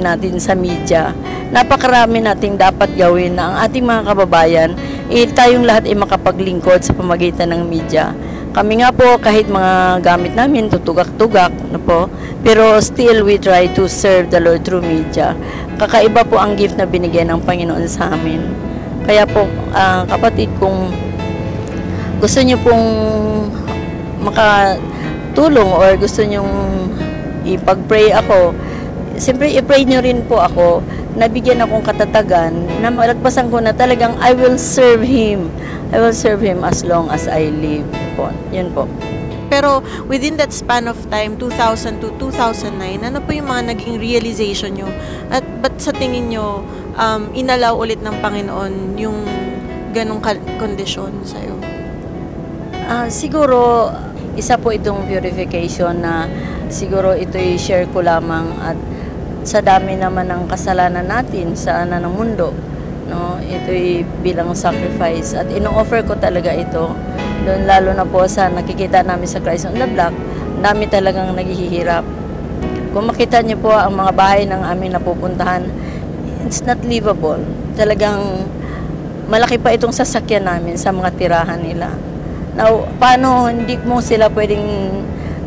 natin sa media. Napakarami nating dapat gawin na ang ating mga kababayan, eh, tayong lahat ay makapaglingkod sa pamagitan ng media. Kami nga po, kahit mga gamit namin, tutugak-tugak, no po, pero still we try to serve the Lord through media. Kakaiba po ang gift na binigyan ng Panginoon sa amin. Kaya po, ah, kapatid, kung gusto niyo pong makatulong or gusto niyong ipag-pray ako, siyempre i-pray niyo rin po ako, nabigyan akong katatagan, na malagpasan ko na talagang I will serve Him. I will serve Him as long as I live po. Yun po. Pero within that span of time, 2000 to 2009, ano po yung mga naging realization nyo? At ba't sa tingin nyo, um, inalaw ulit ng Panginoon yung ganong kondisyon sa'yo? Ah, siguro, isa po itong purification na siguro ito'y share ko lamang at sa dami naman ng kasalanan natin sa ana ng mundo, no, ito'y bilang sacrifice at ino-offer ko talaga ito doon lalo na po sa nakikita namin sa Christ on the Block, dami talagang naghihirap. Kung makita niyo po ang mga bahay ng aming napupuntahan, it's not livable. Talagang malaki pa itong sasakyan namin sa mga tirahan nila. Now, paano hindi mo sila pwedeng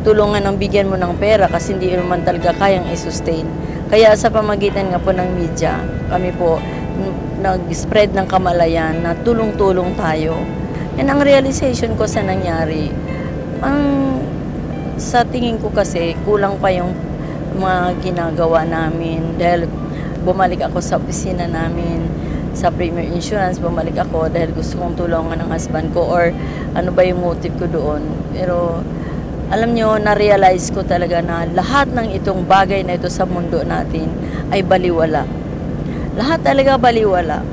tulungan ng bigyan mo ng pera kasi hindi naman talaga kayang i-sustain. Kaya sa pamagitan nga po ng media, kami po nag-spread ng kamalayan na tulong-tulong tayo. And ang realization ko sa nangyari, ang sa tingin ko kasi kulang pa yung mga ginagawa namin dahil bumalik ako sa opisina namin sa Premier Insurance, bumalik ako dahil gusto kong tulungan ng husband ko or ano ba yung motive ko doon. Pero alam nyo, na-realize ko talaga na lahat ng itong bagay na ito sa mundo natin ay baliwala. Lahat talaga baliwala.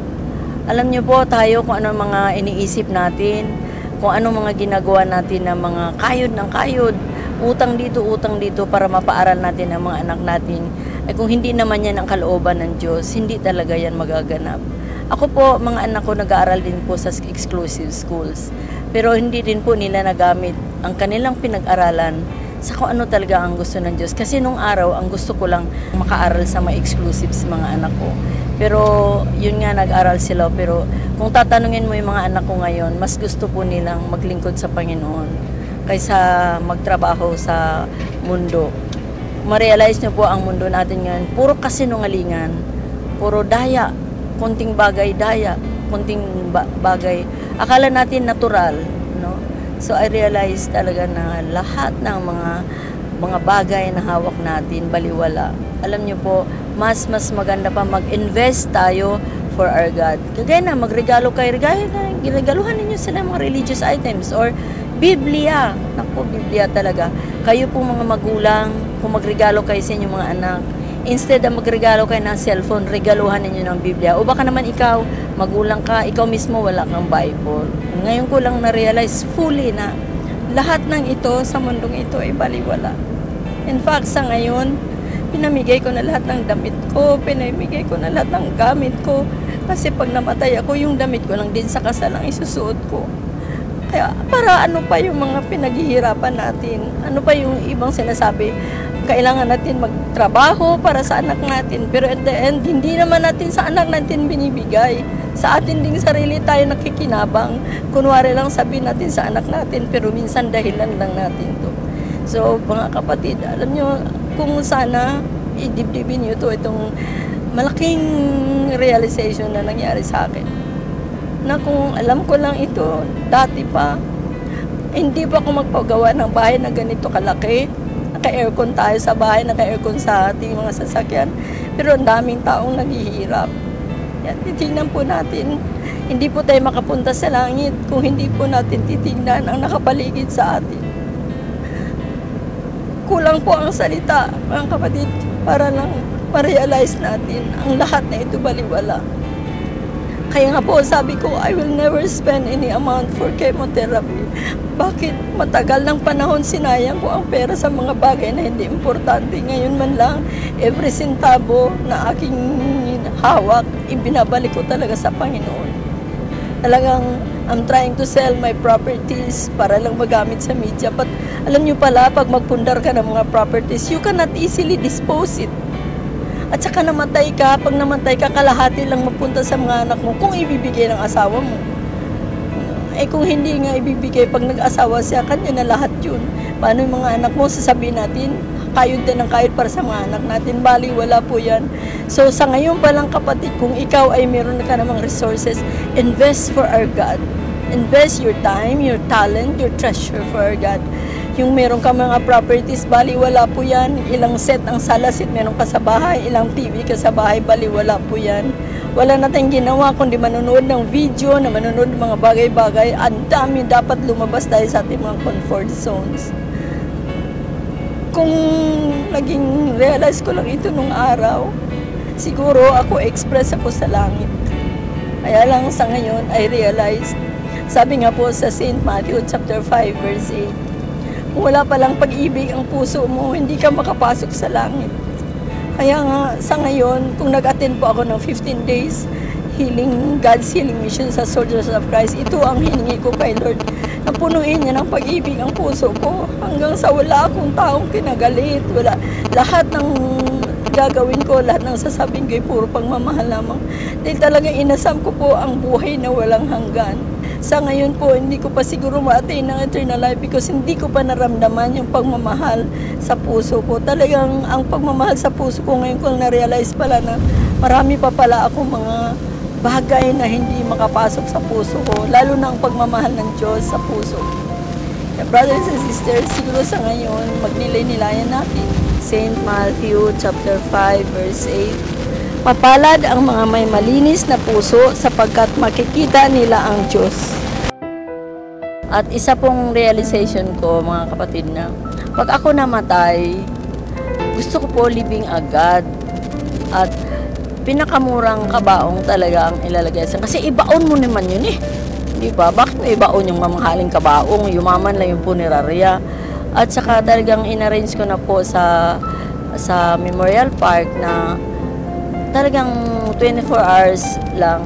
Alam nyo po tayo kung ano mga iniisip natin, kung ano mga ginagawa natin na mga kayod ng kayod, utang dito, utang dito para mapaaral natin ang mga anak natin. Ay kung hindi naman yan ang kalooban ng Diyos, hindi talaga yan magaganap. Ako po, mga anak ko nag-aaral din po sa exclusive schools. Pero hindi din po nila nagamit ang kanilang pinag-aralan sa kung ano talaga ang gusto ng Diyos. Kasi nung araw, ang gusto ko lang makaaral sa mga exclusives mga anak ko. Pero yun nga, nag-aral sila. Pero kung tatanungin mo yung mga anak ko ngayon, mas gusto po nilang maglingkod sa Panginoon kaysa magtrabaho sa mundo. Ma-realize niyo po ang mundo natin ngayon, puro kasinungalingan, puro daya, konting bagay daya, konting ba- bagay. Akala natin natural, no? So I realized talaga na lahat ng mga mga bagay na hawak natin baliwala. Alam niyo po, mas mas maganda pa mag-invest tayo for our God. Kagaya na magregalo kayo, regalo na, giregaluhan ninyo sila mga religious items or Biblia. Naku, Biblia talaga. Kayo po mga magulang, kung magregalo kayo sa inyong mga anak, instead na magregalo kayo ng cellphone, regaluhan ninyo ng Biblia. O baka naman ikaw, magulang ka, ikaw mismo wala kang Bible. Ngayon ko lang na-realize fully na lahat ng ito sa mundong ito ay baliwala. In fact, sa ngayon, pinamigay ko na lahat ng damit ko, pinamigay ko na lahat ng gamit ko. Kasi pag namatay ako, yung damit ko lang din sa kasal ang isusuot ko. Kaya para ano pa yung mga pinaghihirapan natin? Ano pa yung ibang sinasabi? Kailangan natin magtrabaho para sa anak natin. Pero at the end, hindi naman natin sa anak natin binibigay. Sa atin ding sarili tayo nakikinabang. Kunwari lang sabihin natin sa anak natin, pero minsan dahilan lang natin to. So, mga kapatid, alam nyo, kung sana idibdibin nyo to itong malaking realization na nangyari sa akin na kung alam ko lang ito, dati pa, hindi pa ako magpagawa ng bahay na ganito kalaki. Naka-aircon tayo sa bahay, naka-aircon sa ating mga sasakyan. Pero ang daming taong naghihirap. Yan, titignan po natin. Hindi po tayo makapunta sa langit kung hindi po natin titignan ang nakapaligid sa atin. Kulang po ang salita, mga kapatid, para lang ma-realize natin ang lahat na ito baliwala. Kaya nga po, sabi ko, I will never spend any amount for chemotherapy. Bakit matagal ng panahon sinayang ko ang pera sa mga bagay na hindi importante. Ngayon man lang, every centavo na aking hawak, ibinabalik ko talaga sa Panginoon. Talagang, I'm trying to sell my properties para lang magamit sa media. But alam nyo pala, pag magpundar ka ng mga properties, you cannot easily dispose it. At saka namatay ka, pag namatay ka, kalahati lang mapunta sa mga anak mo kung ibibigay ng asawa mo. Eh kung hindi nga ibibigay, pag nag-asawa siya, kanya na lahat yun. Paano yung mga anak mo, sasabihin natin, kayod din ang kayod para sa mga anak natin. Bali, wala po yan. So sa ngayon pa lang kapatid, kung ikaw ay meron ka namang resources, invest for our God. Invest your time, your talent, your treasure for our God. Yung meron ka mga properties, bali wala po yan. Ilang set ang salasit meron ka sa bahay, ilang TV ka sa bahay, bali wala po yan. Wala na tayong ginawa kundi manonood ng video, na manonood ng mga bagay-bagay. Ang dami dapat lumabas tayo sa ating mga comfort zones. Kung naging realize ko lang ito nung araw, siguro ako express ako sa langit. Kaya lang sa ngayon, I realized, sabi nga po sa St. Matthew chapter 5 verse 8, kung wala palang pag-ibig ang puso mo, hindi ka makapasok sa langit. Kaya nga, sa ngayon, kung nag-attend po ako ng 15 days healing, God's healing mission sa Soldiers of Christ, ito ang hiningi ko kay Lord. Na punuin niya ng pag-ibig ang puso ko hanggang sa wala akong taong kinagalit. Wala. Lahat ng gagawin ko, lahat ng sasabihin ko ay puro pagmamahal lamang. Dahil talagang inasam ko po ang buhay na walang hanggan. Sa ngayon po, hindi ko pa siguro ma-attain ng eternal life because hindi ko pa naramdaman yung pagmamahal sa puso ko. Talagang ang pagmamahal sa puso ko ngayon ko na-realize pala na marami pa pala ako mga bagay na hindi makapasok sa puso ko. Lalo na ang pagmamahal ng Diyos sa puso. Kaya brothers and sisters, siguro sa ngayon, magnilay-nilayan natin. St. Matthew chapter 5 verse 8 Mapalad ang mga may malinis na puso sapagkat makikita nila ang Diyos. At isa pong realization ko, mga kapatid, na pag ako namatay, gusto ko po living agad. At pinakamurang kabaong talaga ang ilalagay sa... Kasi ibaon mo naman yun eh. Di ba? Bakit mo ibaon yung mamahaling kabaong? Yumaman lang yung punerarya. At saka talagang inarrange ko na po sa sa Memorial Park na talagang 24 hours lang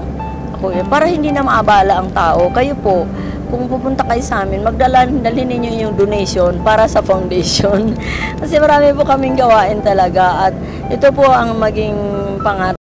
ako yun. Para hindi na maabala ang tao. Kayo po, kung pupunta kayo sa amin, magdala dalhin ninyo yung donation para sa foundation. Kasi marami po kaming gawain talaga at ito po ang maging pangat